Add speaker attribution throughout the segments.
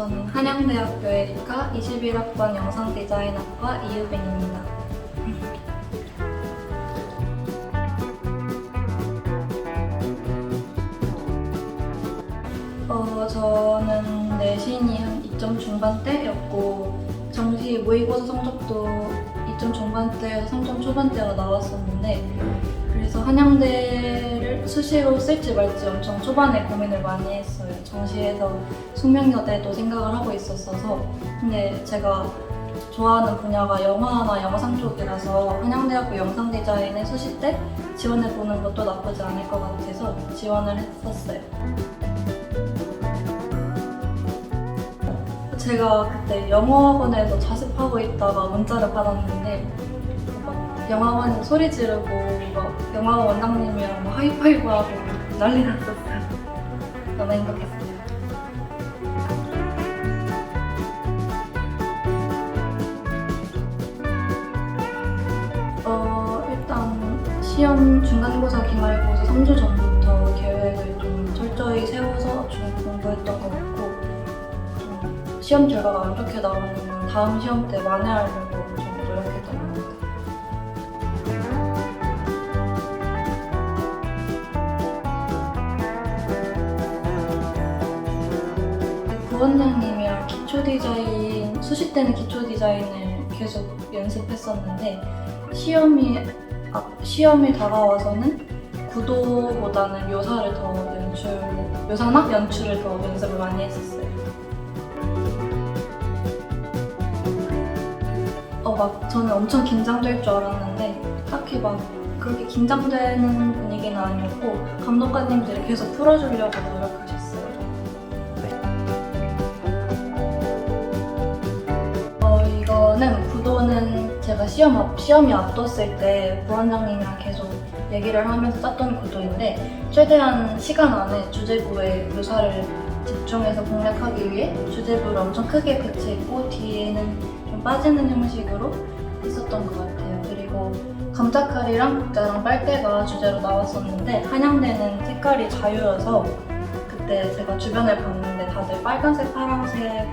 Speaker 1: 저는 한양대학교 에리카 21학번 영상디자인학과 이유빈입니다. 어, 저는 내신이 한 2점 중반대였고 정시 모의고사 성적도 2점 중반대에서 3점 초반대가 나왔었는데 그래서 한양대를 수시로 쓸지 말지 엄청 초반에 고민을 많이 했어요. 정시에서 숙명여대도 생각을 하고 있었어서 근데 제가 좋아하는 분야가 영화나 영상 쪽이라서 한양대학교 영상 디자인에 수시 때 지원해 보는 것도 나쁘지 않을 것 같아서 지원을 했었어요. 제가 그때 영어학원에서 자습하고 있다가 문자를 받았는데 막 영화관 소리 지르고 막 영화관 원장님이랑 막 하이파이브 하고 난리 났었어요. 너무 행복했어요. 어, 일단 시험 중간고사 기말고사 3주 전부터 계획을 좀 철저히 세워서 좀 공부했던 것 같고 좀 시험 결과가 안 좋게 나오면 다음 시험 때 만회하려고 원장님이랑 기초 디자인, 수시 때는 기초 디자인을 계속 연습했었는데 시험이 아, 시험이 다가와서는 구도보다는 묘사를 더 연출, 묘사나 연출을 더 연습을 많이 했었어요. 어, 막 저는 엄청 긴장될 줄 알았는데 딱히 막 그렇게 긴장되는 분위기는 아니었고 감독관님들이 계속 풀어주려고 노력하셨어요. 시험 앞, 시험이 앞뒀을 때 부원장님이랑 계속 얘기를 하면서 짰던 구도인데 최대한 시간 안에 주제부의 묘사를 집중해서 공략하기 위해 주제부를 엄청 크게 배치했고 뒤에는 좀 빠지는 형식으로 했었던 것 같아요. 그리고 감자칼이랑 국자랑 빨대가 주제로 나왔었는데 한양대는 색깔이 자유여서 그때 제가 주변을 봤는데 다들 빨간색, 파란색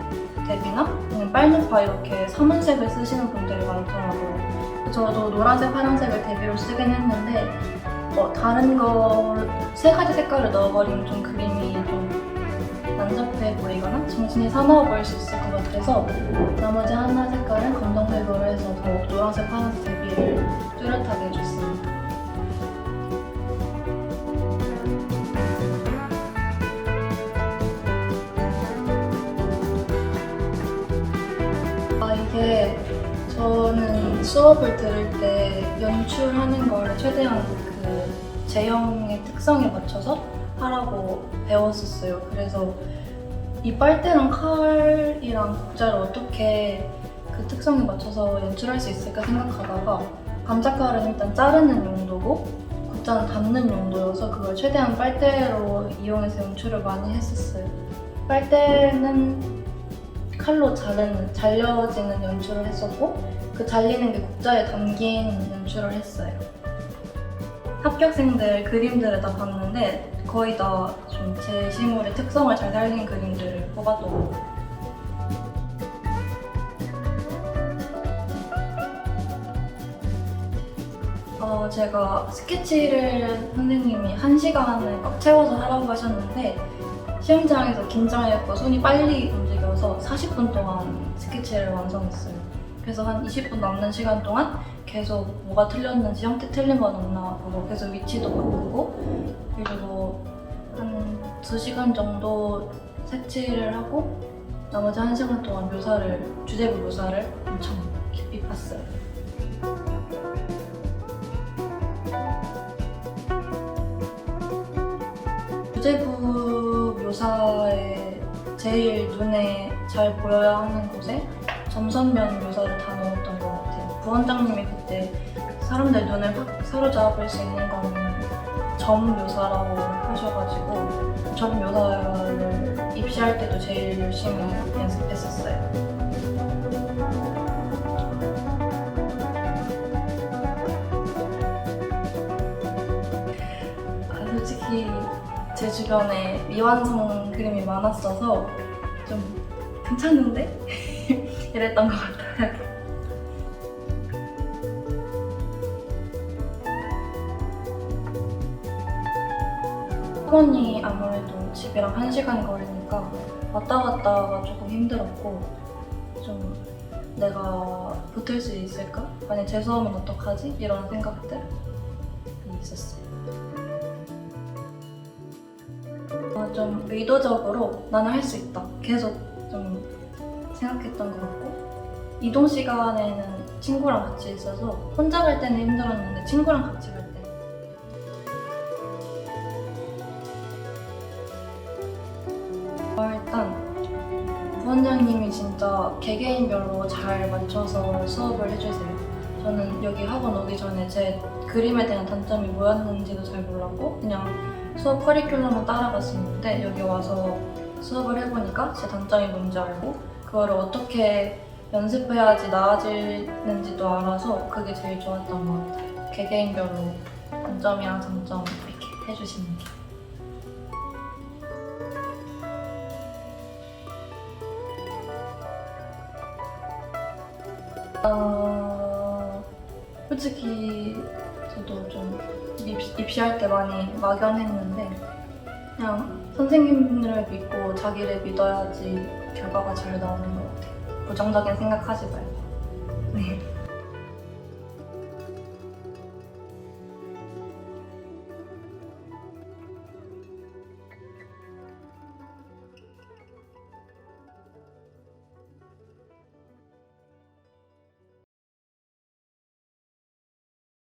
Speaker 1: 아니면 빨무파 이렇게 삼원색을 쓰시는 분들이 많더라고요. 저도 노란색, 파란색을 대비로 쓰긴 했는데 어, 다른 거 세 가지 색깔을 넣어버리면 좀 그림이 좀 난잡해 보이거나 정신이 사나워 보일 수 있을 것 같아서 나머지 하나 색깔은 검정색으로 해서 더욱 노란색, 파란색 대비를 뚜렷하게 해줬습니다. 저는 수업을 들을 때 연출하는 걸 최대한 그 제형의 특성에 맞춰서 하라고 배웠었어요. 그래서 이 빨대랑 칼이랑 국자를 어떻게 그 특성에 맞춰서 연출할 수 있을까 생각하다가 감자칼은 일단 자르는 용도고 국자는 담는 용도여서 그걸 최대한 빨대로 이용해서 연출을 많이 했었어요. 빨대는 칼로 자르는, 잘려지는 연출을 했었고 그 잘리는 게 국자에 담긴 연출을 했어요. 합격생들 그림들을 다 봤는데 거의 다 좀제 시물의 특성을 잘 살린 그림들을 뽑았던 것 같아요. 어, 제가 스케치를 선생님이 한 시간을 꽉 채워서 하라고 하셨는데 시험장에서 긴장했고 손이 빨리 움직여서 40분 동안 스케치를 완성했어요. 그래서 한 20분 남는 시간 동안 계속 뭐가 틀렸는지 형태 틀린 건 없나 보고 계속 위치도 바꾸고 그리고 한 2시간 정도 색칠을 하고 나머지 1시간 동안 묘사를 주제부 묘사를 엄청 깊이 봤어요. 주제부 묘사에 제일 눈에 잘 보여야 하는 곳에 점선면 묘사를 다 넣었던 것 같아요. 부원장님이 그때 사람들 눈을 확 사로잡을 수 있는 거는 점 묘사라고 하셔가지고 점 묘사를 입시할 때도 제일 열심히 연습했었어요. 아, 솔직히 제 주변에 미완성 그림이 많았어서 좀 괜찮은데? 이랬던 것 같아요. 학원이 아무래도 집이랑 한 시간 거리니까 왔다 갔다가 조금 힘들었고 좀 내가 붙을 수 있을까? 만약 재수하면 어떡하지? 이런 생각들이 있었어요. 좀 의도적으로 나는 할 수 있다. 계속 좀 생각했던 것 같고 이동 시간에는 친구랑 같이 있어서 혼자 갈 때는 힘들었는데 친구랑 같이 갈 때. 어, 일단 부원장님이 진짜 개개인별로 잘 맞춰서 수업을 해주세요. 저는 여기 학원 오기 전에 제 그림에 대한 단점이 뭐였는지도 잘 몰랐고 그냥 수업 커리큘럼을 따라갔었는데 여기 와서 수업을 해보니까 제 단점이 뭔지 알고 그거를 어떻게 연습해야지 나아지는지도 알아서 그게 제일 좋았던 것 같아요. 개개인별로 단점이랑 장점 이렇게 해주시는 게. 어, 솔직히 저도 좀 입시 할 때 많이 막연했는데 그냥 선생님들을 믿고 자기를 믿어야지 결과가 잘 나오는 것 같아요. 부정적인 생각하지 말고. 네.